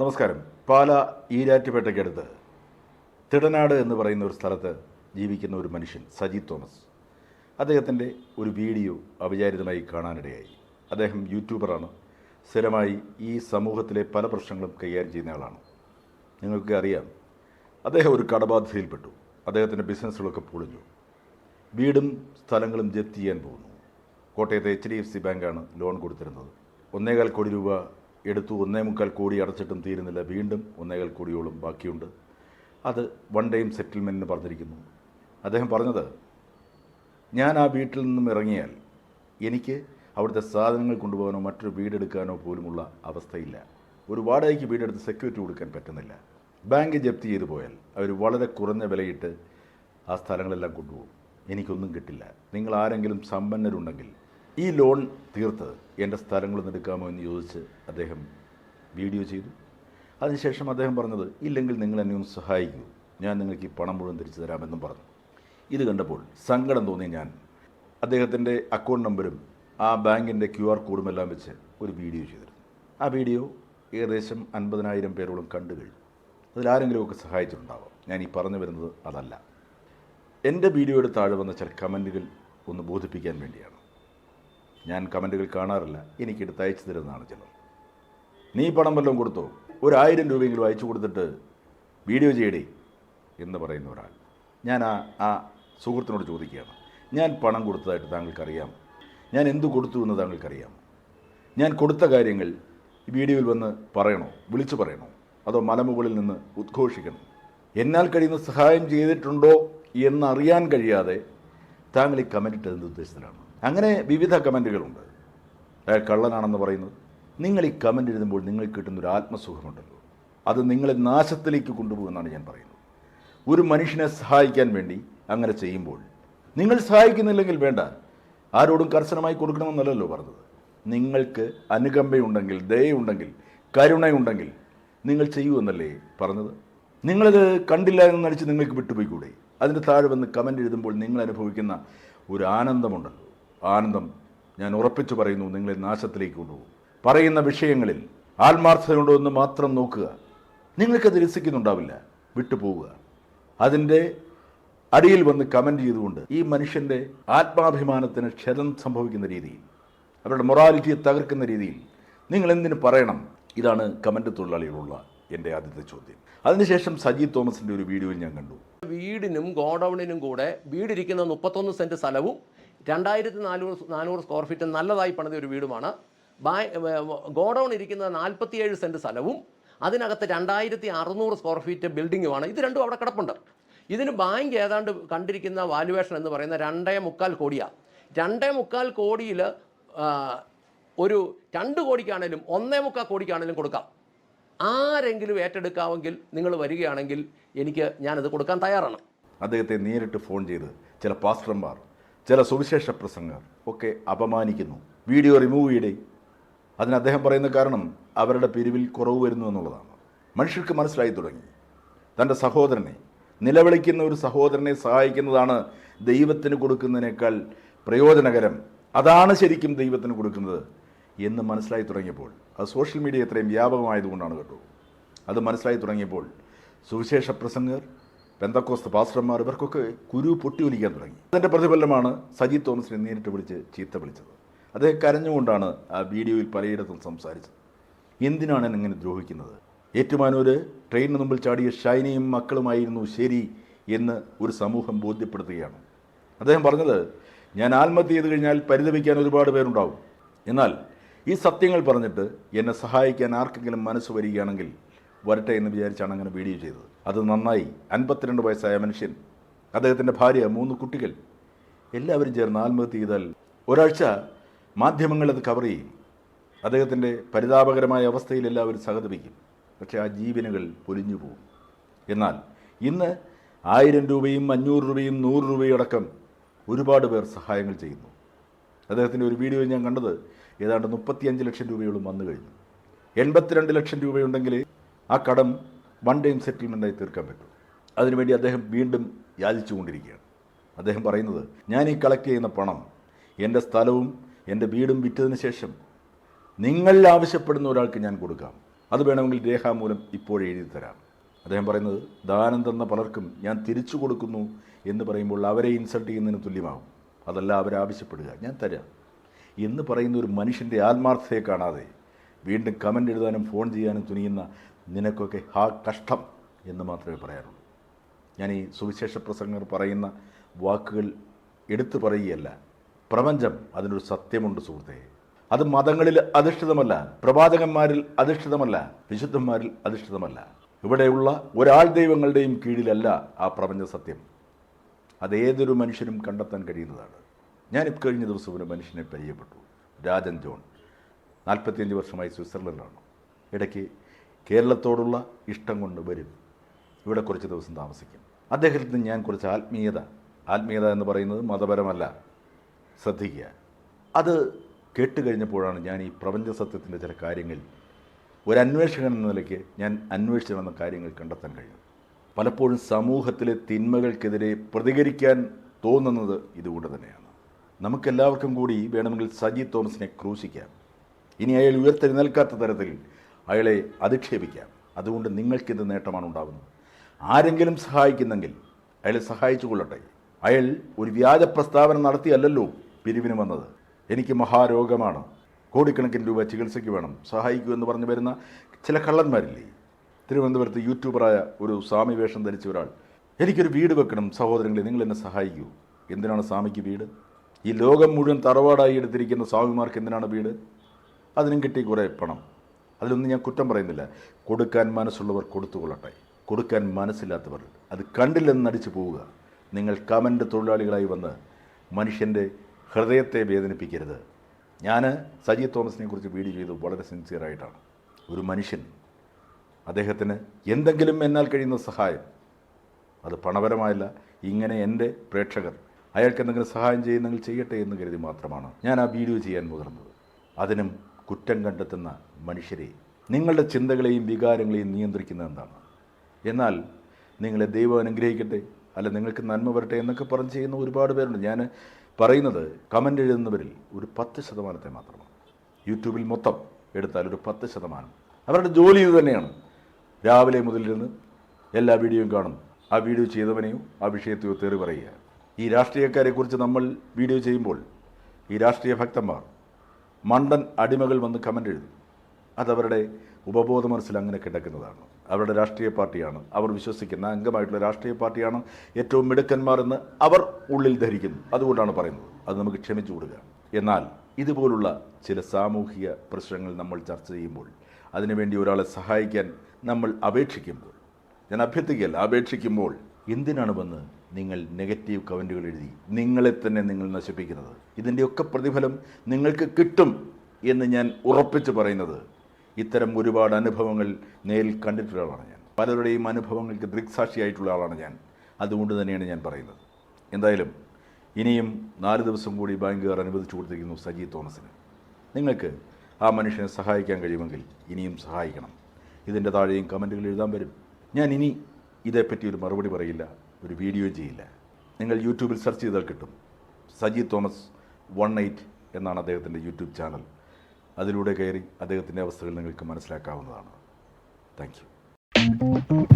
നമസ്കാരം. പാല ഈരാറ്റുപേട്ടയ്ക്കടുത്ത് തിടനാട് എന്ന് പറയുന്ന ഒരു സ്ഥലത്ത് ജീവിക്കുന്ന ഒരു മനുഷ്യൻ സജി തോമസ്. അദ്ദേഹത്തിന്റെ ഒരു വീഡിയോ അവിചാരിതമായി കാണാനിടയായി. അദ്ദേഹം യൂട്യൂബറാണ്. സ്ഥിരമായി ഈ സമൂഹത്തിലെ പല പ്രശ്നങ്ങളും കൈകാര്യം ചെയ്യുന്ന ആളാണ്. നിങ്ങൾക്ക് അറിയാം അദ്ദേഹം ഒരു കടബാധ്യതയിൽപ്പെട്ടു. അദ്ദേഹത്തിന്റെ ബിസിനസ്സുകളൊക്കെ പൊളിഞ്ഞു. വീടും സ്ഥലങ്ങളും ജപ്തി ചെയ്യാൻ പോകുന്നു. കോട്ടയത്തെ എച്ച് ഡി എഫ് സി ബാങ്കാണ് ലോൺ കൊടുത്തിരുന്നത്. ഒന്നേകാൽ കോടി രൂപ എടുത്തു ഒന്നേ മുക്കാൽ കോടി അടച്ചിട്ടും തീരുന്നില്ല. വീണ്ടും ഒന്നേകാൽ കോടിയോളം ബാക്കിയുണ്ട്. അത് വൺ ടൈം സെറ്റിൽമെന്റിന് പറഞ്ഞിരിക്കുന്നു. അദ്ദേഹം പറഞ്ഞത് ഞാൻ ആ വീട്ടിൽ നിന്നും ഇറങ്ങിയാൽ എനിക്ക് അവിടുത്തെ സാധനങ്ങൾ കൊണ്ടുപോകാനോ മറ്റൊരു വീടെടുക്കാനോ പോലുമുള്ള അവസ്ഥയില്ല. ഒരു വാടകയ്ക്ക് വീടെടുത്ത് സെക്യൂരിറ്റി കൊടുക്കാൻ പറ്റുന്നില്ല. ബാങ്ക് ജപ്തി ചെയ്തു പോയാൽ അവർ വളരെ കുറഞ്ഞ വിലയിട്ട് ആ സ്ഥലങ്ങളെല്ലാം കൊണ്ടുപോകും. എനിക്കൊന്നും കിട്ടില്ല. നിങ്ങൾ ആരെങ്കിലും സമ്പന്നരുണ്ടെങ്കിൽ ഈ ലോൺ തീർത്ത് എന്റെ സ്ഥലങ്ങളൊന്ന് എടുക്കാമോ എന്ന് ചോദിച്ച് അദ്ദേഹം വീഡിയോ ചെയ്തു. അതിനുശേഷം അദ്ദേഹം പറഞ്ഞത് ഇല്ലെങ്കിൽ നിങ്ങൾ എന്നെ ഒന്ന് സഹായിക്കൂ. ഞാൻ നിങ്ങൾക്ക് ഈ പണം മുഴുവൻ തിരിച്ചു തരാമെന്നും പറഞ്ഞു. ഇത് കണ്ടപ്പോൾ സങ്കടം തോന്നി ഞാൻ അദ്ദേഹത്തിന്റെ അക്കൗണ്ട് നമ്പരും ആ ബാങ്കിന്റെ ക്യു ആർ കോഡും എല്ലാം വെച്ച് ഒരു വീഡിയോ ചെയ്തിരുന്നു. ആ വീഡിയോ ഏകദേശം അൻപതിനായിരം പേരോളം കണ്ടു കഴിഞ്ഞു. അതിലാരെങ്കിലുമൊക്കെ സഹായിച്ചിട്ടുണ്ടാവാം. ഞാൻ ഈ പറഞ്ഞു വരുന്നത് അതല്ല. എന്റെ വീഡിയോയുടെ താഴെ വന്ന ചില കമന്റുകൾ ഒന്ന് ബോധിപ്പിക്കാൻ വേണ്ടിയാണ്. ഞാൻ കമന്റുകൾ കാണാറില്ല. എനിക്കെടുത്ത് അയച്ചു തരുന്നതാണ് ചിലർ. നീ പണം വല്ലതും കൊടുത്തോ? ഒരായിരം രൂപയെങ്കിലും അയച്ചു കൊടുത്തിട്ട് വീഡിയോ ചെയ്യടേ എന്ന് പറയുന്ന ഒരാൾ. ഞാൻ ആ ആ സുഹൃത്തിനോട് ചോദിക്കുകയാണ്. ഞാൻ പണം കൊടുത്തതായിട്ട് താങ്കൾക്കറിയാം. ഞാൻ എന്തു കൊടുത്തു എന്ന് താങ്കൾക്കറിയാം. ഞാൻ കൊടുത്ത കാര്യങ്ങൾ വീഡിയോയിൽ വന്ന് പറയണോ? വിളിച്ചു പറയണോ? അതോ മലമുകളിൽ നിന്ന് ഉദ്ഘോഷിക്കണം? എന്നാൽ കഴിയുന്ന സഹായം ചെയ്തിട്ടുണ്ടോ എന്നറിയാൻ കഴിയാതെ താങ്കൾ ഈ കമന്റ് ഇട്ടതിന്റെ ഉദ്ദേശത്തിലാണ്? അങ്ങനെ വിവിധ കമന്റുകളുണ്ട് അയാൾ കള്ളനാണെന്ന് പറയുന്നത്. നിങ്ങൾ ഈ കമന്റ് എഴുതുമ്പോൾ നിങ്ങൾക്ക് കിട്ടുന്നൊരു ആത്മസുഖമുണ്ടല്ലോ. അത് നിങ്ങളെ നാശത്തിലേക്ക് കൊണ്ടുപോകുമെന്നാണ് ഞാൻ പറയുന്നത്. ഒരു മനുഷ്യനെ സഹായിക്കാൻ വേണ്ടി അങ്ങനെ ചെയ്യുമ്പോൾ നിങ്ങൾ സഹായിക്കുന്നില്ലെങ്കിൽ വേണ്ട. ആരോടും കർശനമായി കൊടുക്കണമെന്നല്ലല്ലോ പറഞ്ഞത്. നിങ്ങൾക്ക് അനുകമ്പയുണ്ടെങ്കിൽ ദയുണ്ടെങ്കിൽ കരുണയുണ്ടെങ്കിൽ നിങ്ങൾ ചെയ്യൂ എന്നല്ലേ പറഞ്ഞത്? നിങ്ങളത് കണ്ടില്ല എന്ന് നടിച്ച് നിങ്ങൾക്ക് വിട്ടുപോയിക്കൂടെ? അതിന്റെ താഴെ വന്ന് കമന്റ് എഴുതുമ്പോൾ നിങ്ങൾ അനുഭവിക്കുന്ന ഒരു ആനന്ദമുണ്ടല്ലോ. ആനന്ദം ഞാൻ ഉറപ്പിച്ചു പറയുന്നു നിങ്ങളെ നാശത്തിലേക്ക് കൊണ്ടുപോകും. പറയുന്ന വിഷയങ്ങളിൽ ആത്മാർത്ഥതയുണ്ടോ എന്ന് മാത്രം നോക്കുക. നിങ്ങൾക്കത് രസിക്കുന്നുണ്ടാവില്ല വിട്ടുപോവുക. അതിന്റെ അടിയിൽ വന്ന് കമന്റ് ചെയ്തുകൊണ്ട് ഈ മനുഷ്യന്റെ ആത്മാഭിമാനത്തിന് ക്ഷതം സംഭവിക്കുന്ന രീതിയിൽ അവരുടെ മൊറാലിറ്റിയെ തകർക്കുന്ന രീതിയിൽ നിങ്ങൾ എന്തിനു പറയണം? ഇതാണ് കമന്റ് തൊഴിലാളികളുള്ള എന്റെ ആദ്യത്തെ ചോദ്യം. അതിനുശേഷം സജി തോമസിന്റെ ഒരു വീഡിയോയിൽ ഞാൻ കണ്ടു. വീടിനും ഗോഡൌണിനും കൂടെ വീടിരിക്കുന്ന മുപ്പത്തൊന്ന് സെന്റ് സ്ഥലവും രണ്ടായിരത്തി നാനൂറ് നാനൂറ് സ്ക്വയർ ഫീറ്റ് നല്ലതായി പണിത ഒരു വീടുമാണ്. ഗോഡൗൺ ഇരിക്കുന്ന നാൽപ്പത്തിയേഴ് സെന്റ് സ്ഥലവും അതിനകത്ത് രണ്ടായിരത്തി അറുന്നൂറ് സ്ക്വയർ ഫീറ്റ് ബിൽഡിങ്ങുമാണ് ഇത് രണ്ടും അവിടെ കിടപ്പുണ്ട്. ഇതിന് ബാങ്ക് ഏതാണ്ട് കണ്ടിരിക്കുന്ന വാല്യുവേഷൻ എന്ന് പറയുന്ന രണ്ടേ മുക്കാൽ കോടിയാണ് രണ്ടേ മുക്കാൽ കോടിയിൽ ഒരു രണ്ട് കോടിക്കാണേലും ഒന്നേ മുക്കാൽ കോടിക്കാണേലും കൊടുക്കാം. ആരെങ്കിലും ഏറ്റെടുക്കാമെങ്കിൽ നിങ്ങൾ വരികയാണെങ്കിൽ എനിക്ക് ഞാനത് കൊടുക്കാൻ തയ്യാറാണ്. അദ്ദേഹത്തെ നേരിട്ട് ഫോൺ ചെയ്ത് ചില പാസ്റ്റർമാർ ചില സുവിശേഷ പ്രസംഗർ ഒക്കെ അപമാനിക്കുന്നു. വീഡിയോ റിമൂവ് ചെയ്യടേ അതിന് അദ്ദേഹം പറയുന്ന കാരണം അവരുടെ പിരിവിൽ കുറവ് വരുന്നു എന്നുള്ളതാണ്. മനുഷ്യർക്ക് മനസ്സിലായി തുടങ്ങി. തന്റെ സഹോദരനെ നിലവിളിക്കുന്ന ഒരു സഹോദരനെ സഹായിക്കുന്നതാണ് ദൈവത്തിന് കൊടുക്കുന്നതിനേക്കാൾ പ്രയോജനകരം. അതാണ് ശരിക്കും ദൈവത്തിന് കൊടുക്കുന്നത് എന്ന് മനസ്സിലായി തുടങ്ങിയപ്പോൾ അത് സോഷ്യൽ മീഡിയ ഇത്രയും വ്യാപകമായതുകൊണ്ടാണ് കേട്ടോ. അത് മനസ്സിലായി തുടങ്ങിയപ്പോൾ സുവിശേഷ പ്രസംഗർ പെന്തക്കോസ്ത് പാസ്റ്റർമാർ ഇവർക്കൊക്കെ കുരു പൊട്ടി ഒലിക്കാൻ തുടങ്ങി. അതിന്റെ പ്രതിഫലമാണ് സജി തോമസിനെ നേരിട്ട് വിളിച്ച് ചീത്ത വിളിച്ചത്. അദ്ദേഹം കരഞ്ഞുകൊണ്ടാണ് ആ വീഡിയോയിൽ പലയിടത്തും സംസാരിച്ചത്. എന്തിനാണ് ഇങ്ങനെ ദ്രോഹിക്കുന്നത്? ഏറ്റുമാനൂര് ട്രെയിനിന് മുമ്പിൽ ചാടിയ ഷൈനയും മക്കളുമായിരുന്നു ശരി എന്ന് ഒരു സമൂഹം ബോധ്യപ്പെടുത്തുകയാണ്. അദ്ദേഹം പറഞ്ഞത് ഞാൻ ആത്മഹത്യ ചെയ്ത് കഴിഞ്ഞാൽ പരിതപിക്കാൻ ഒരുപാട് പേരുണ്ടാവും. എന്നാൽ ഈ സത്യങ്ങൾ പറഞ്ഞിട്ട് എന്നെ സഹായിക്കാൻ ആർക്കെങ്കിലും മനസ്സ് വരികയാണെങ്കിൽ വരട്ടെ എന്ന് വിചാരിച്ചാണ് അങ്ങനെ വീഡിയോ ചെയ്തത്. അത് നന്നായി. അൻപത്തിരണ്ട് വയസ്സായ മനുഷ്യൻ. അദ്ദേഹത്തിന്റെ ഭാര്യ മൂന്ന് കുട്ടികൾ. എല്ലാവരും ചേർന്ന് ആത്മഹത്യ ചെയ്താൽ ഒരാഴ്ച മാധ്യമങ്ങളത് കവർ ചെയ്യും. അദ്ദേഹത്തിന്റെ പരിതാപകരമായ അവസ്ഥയിൽ എല്ലാവരും സഹതപിക്കും. പക്ഷേ ആ ജീവനുകൾ പൊലിഞ്ഞു പോകും എന്നാൽ ഇന്ന് ആയിരം രൂപയും അഞ്ഞൂറ് രൂപയും നൂറ് രൂപയും അടക്കം ഒരുപാട് പേർ സഹായങ്ങൾ ചെയ്യുന്നു. അദ്ദേഹത്തിന്റെ ഒരു വീഡിയോ ഞാൻ കണ്ടത് ഏതാണ്ട് മുപ്പത്തിയഞ്ച് ലക്ഷം രൂപയോളം വന്നു കഴിഞ്ഞു. എൺപത്തിരണ്ട് ലക്ഷം രൂപയുണ്ടെങ്കിൽ ആ കടം വൺ ടൈം സെറ്റിൽമെന്റായി തീർക്കാൻ പറ്റും. അതിനുവേണ്ടി അദ്ദേഹം വീണ്ടും യാചിച്ചുകൊണ്ടിരിക്കുകയാണ്. അദ്ദേഹം പറയുന്നത് ഞാൻ ഈ കളക്ട് ചെയ്യുന്ന പണം എന്റെ സ്ഥലവും എന്റെ വീടും വിറ്റതിന് ശേഷം നിങ്ങൾ ആവശ്യപ്പെടുന്ന ഒരാൾക്ക് ഞാൻ കൊടുക്കാം. അത് വേണമെങ്കിൽ രേഖാമൂലം ഇപ്പോഴേ എഴുതി തരാം. അദ്ദേഹം പറയുന്നത് ദാനം തന്ന പലർക്കും ഞാൻ തിരിച്ചു കൊടുക്കുന്നു എന്ന് പറയുമ്പോൾ അവരെ ഇൻസൾട്ട് ചെയ്യുന്നതിന് തുല്യമാകും. അതല്ല അവരാവശ്യപ്പെടുക ഞാൻ തരാം. എന്ന് പറയുന്ന ഒരു മനുഷ്യന്റെ ആത്മാർത്ഥതയെ കാണാതെ വീണ്ടും കമന്റ് എഴുതാനും ഫോൺ ചെയ്യാനും തുനിയുന്ന നിനക്കൊക്കെ ഹാ കഷ്ടം എന്ന് മാത്രമേ പറയാറുള്ളൂ. ഞാൻ ഈ സുവിശേഷ പ്രസംഗർ പറയുന്ന വാക്കുകൾ എടുത്തു പറയുകയല്ല പ്രപഞ്ചം അതിനൊരു സത്യമുണ്ട് സുഹൃത്തെ. അത് മതങ്ങളിൽ അധിഷ്ഠിതമല്ല പ്രവാചകന്മാരിൽ അധിഷ്ഠിതമല്ല വിശുദ്ധന്മാരിൽ അധിഷ്ഠിതമല്ല. ഇവിടെയുള്ള ഒരാൾ ദൈവങ്ങളുടെയും കീഴിലല്ല ആ പ്രപഞ്ച സത്യം. അത് ഏതൊരു മനുഷ്യനും കണ്ടെത്താൻ കഴിയുന്നതാണ്. ഞാൻ ഇക്കഴിഞ്ഞ ദിവസം ഒരു മനുഷ്യനെ പരിചയപ്പെട്ടു രാജൻ ജോൺ. നാൽപ്പത്തിയഞ്ച് വർഷമായി സ്വിറ്റ്സർലൻഡിലാണ്. ഇടയ്ക്ക് കേരളത്തോടുള്ള ഇഷ്ടം കൊണ്ട് വരും. ഇവിടെ കുറച്ച് ദിവസം താമസിക്കും. അദ്ദേഹത്തിന് ഞാൻ കുറച്ച് ആത്മീയത ആത്മീയത എന്ന് പറയുന്നത് മതപരമല്ല. ശ്രദ്ധിക്കുക. അത് കേട്ടുകഴിഞ്ഞപ്പോഴാണ് ഞാൻ ഈ പ്രപഞ്ച സത്യത്തിന്റെ ചില കാര്യങ്ങൾ ഒരു അന്വേഷകൻ എന്ന നിലയ്ക്ക് ഞാൻ അന്വേഷിച്ചു വന്ന കാര്യങ്ങൾ കണ്ടെത്താൻ കഴിയും. പലപ്പോഴും സമൂഹത്തിലെ തിന്മകൾക്കെതിരെ പ്രതികരിക്കാൻ തോന്നുന്നത് ഇതുകൊണ്ട് തന്നെയാണ്. നമുക്കെല്ലാവർക്കും കൂടി വേണമെങ്കിൽ സജി തോമസിനെ ക്രൂശിക്കാം. ഇനി അയാൾ ഉയർത്തെഴുന്നേൽക്കാത്ത തരത്തിൽ അയാളെ അധിക്ഷേപിക്കാം. അതുകൊണ്ട് നിങ്ങൾക്കിത് നേട്ടമാണ് ഉണ്ടാകുന്നത്. ആരെങ്കിലും സഹായിക്കുന്നെങ്കിൽ അയാളെ സഹായിച്ചു കൊള്ളട്ടെ. അയാൾ ഒരു വ്യാജ പ്രസ്താവന നടത്തിയല്ലല്ലോ പിരിവിന് വന്നത്. എനിക്ക് മഹാരോഗമാണ്. കോടിക്കണക്കിന് രൂപ ചികിത്സയ്ക്ക് വേണം. സഹായിക്കൂ എന്ന് പറഞ്ഞു വരുന്ന ചില കള്ളന്മാരില്ലേ? തിരുവനന്തപുരത്ത് യൂട്യൂബറായ ഒരു സ്വാമി വേഷം ധരിച്ച ഒരാൾ എനിക്കൊരു വീട് വെക്കണം. സഹോദരങ്ങളെ നിങ്ങൾ എന്നെ സഹായിക്കൂ. എന്തിനാണ് സ്വാമിക്ക് വീട്? ഈ ലോകം മുഴുവൻ തറവാടായി എടുത്തിരിക്കുന്ന സ്വാമിമാർക്ക് എന്തിനാണ് വീട്? അതിനും കിട്ടി കുറേ പണം. അതിലൊന്നും ഞാൻ കുറ്റം പറയുന്നില്ല. കൊടുക്കാൻ മനസ്സുള്ളവർ കൊടുത്തുകൊള്ളട്ടെ. കൊടുക്കാൻ മനസ്സില്ലാത്തവർ. അത് കണ്ടില്ലെന്ന് നടിച്ചു പോവുക. നിങ്ങൾ കമന്റ് തൊഴിലാളികളായി വന്ന് മനുഷ്യന്റെ ഹൃദയത്തെ വേദനിപ്പിക്കരുത്. ഞാൻ സജി തോമസിനെ കുറിച്ച് വീഡിയോ ചെയ്തു വളരെ സിൻസിയറായിട്ടാണ് ഒരു മനുഷ്യൻ. അദ്ദേഹത്തിന് എന്തെങ്കിലും എന്നാൽ കഴിയുന്ന സഹായം. അത് പണപരമായല്ല. ഇങ്ങനെ എന്റെ പ്രേക്ഷകർ അയാൾക്ക് എന്തെങ്കിലും സഹായം ചെയ്യുന്നെങ്കിൽ ചെയ്യട്ടെ എന്ന് കരുതി മാത്രമാണ് ഞാൻ ആ വീഡിയോ ചെയ്യാൻ മുതിർന്നത്. അതിനും കുറ്റം കണ്ടെത്തുന്ന മനുഷ്യരെ നിങ്ങളുടെ ചിന്തകളെയും വികാരങ്ങളെയും നിയന്ത്രിക്കുന്നത് എന്താണ്? എന്നാൽ നിങ്ങളെ ദൈവം അനുഗ്രഹിക്കട്ടെ അല്ല നിങ്ങൾക്ക് നന്മ വരട്ടെ എന്നൊക്കെ പറഞ്ഞ് ചെയ്യുന്ന ഒരുപാട് പേരുണ്ട്. ഞാൻ പറയുന്നത് കമന്റ് എഴുതുന്നവരിൽ ഒരു പത്ത് ശതമാനത്തെ മാത്രമാണ്. യൂട്യൂബിൽ മൊത്തം എടുത്താൽ ഒരു പത്ത് ശതമാനം. അവരുടെ ജോലി ഇത് തന്നെയാണ്. രാവിലെ മുതലിരുന്ന് എല്ലാ വീഡിയോയും കാണും. ആ വീഡിയോ ചെയ്തവനെയും ആ വിഷയത്തെയോ തേറി പറയുക. ഈ രാഷ്ട്രീയക്കാരെക്കുറിച്ച് നമ്മൾ വീഡിയോ ചെയ്യുമ്പോൾ ഈ രാഷ്ട്രീയ ഭക്തന്മാർ മണ്ടൻ അടിമകൾ വന്ന് കമന്റ് എഴുതും. അതവരുടെ ഉപബോധ മനസ്സിൽ അങ്ങനെ കിടക്കുന്നതാണ്. അവരുടെ രാഷ്ട്രീയ പാർട്ടിയാണ്. അവർ വിശ്വസിക്കുന്ന അംഗമായിട്ടുള്ള രാഷ്ട്രീയ പാർട്ടിയാണ് ഏറ്റവും മിടുക്കന്മാർ എന്ന് അവർ ഉള്ളിൽ ധരിക്കുന്നു. അതുകൊണ്ടാണ് പറയുന്നത്. അത് നമുക്ക് ക്ഷമിച്ചു കൊടുക്കുക. എന്നാൽ ഇതുപോലുള്ള ചില സാമൂഹിക പ്രശ്നങ്ങൾ നമ്മൾ ചർച്ച ചെയ്യുമ്പോൾ അതിനുവേണ്ടി ഒരാളെ സഹായിക്കാൻ നമ്മൾ അപേക്ഷിക്കുമ്പോൾ ഞാൻ അഭ്യർത്ഥിക്കുകയല്ല അപേക്ഷിക്കുമ്പോൾ എന്തിനാണ് വന്ന് നിങ്ങൾ നെഗറ്റീവ് കമന്റുകൾ എഴുതി. നിങ്ങളെ തന്നെ നിങ്ങൾ നശിപ്പിക്കുന്നത്. ഇതിന്റെയൊക്കെ പ്രതിഫലം നിങ്ങൾക്ക് കിട്ടും എന്ന് ഞാൻ ഉറപ്പിച്ച് പറയുന്നത്. ഇത്തരം ഒരുപാട് അനുഭവങ്ങൾ നേരിൽ കണ്ടിട്ടുള്ള ആളാണ് ഞാൻ. പലരുടെയും അനുഭവങ്ങൾക്ക് ദൃക്സാക്ഷിയായിട്ടുള്ള ആളാണ് ഞാൻ. അതുകൊണ്ട് തന്നെയാണ് ഞാൻ പറയുന്നത്. എന്തായാലും ഇനിയും നാല് ദിവസം കൂടി ബാങ്കുകാർ അനുവദിച്ചു കൊടുത്തിരിക്കുന്നു സജി തോമസിന്. നിങ്ങൾക്ക് ആ മനുഷ്യനെ സഹായിക്കാൻ കഴിയുമെങ്കിൽ ഇനിയും സഹായിക്കണം. ഇതിന്റെ താഴെയും കമന്റുകൾ എഴുതാൻ വരും. ഞാൻ ഇനി ഇതേപ്പറ്റി ഒരു മറുപടി പറയില്ല. ഒരു വീഡിയോ ചെയ്യില്ല. നിങ്ങൾ യൂട്യൂബിൽ സെർച്ച് ചെയ്താൽ കിട്ടും. സജി തോമസ് വൺ എയ്റ്റ് എന്നാണ് അദ്ദേഹത്തിന്റെ യൂട്യൂബ് ചാനൽ. അതിലൂടെ കയറി അദ്ദേഹത്തിന്റെ അവസ്ഥകൾ നിങ്ങൾക്ക് മനസ്സിലാക്കാവുന്നതാണ്. Thank you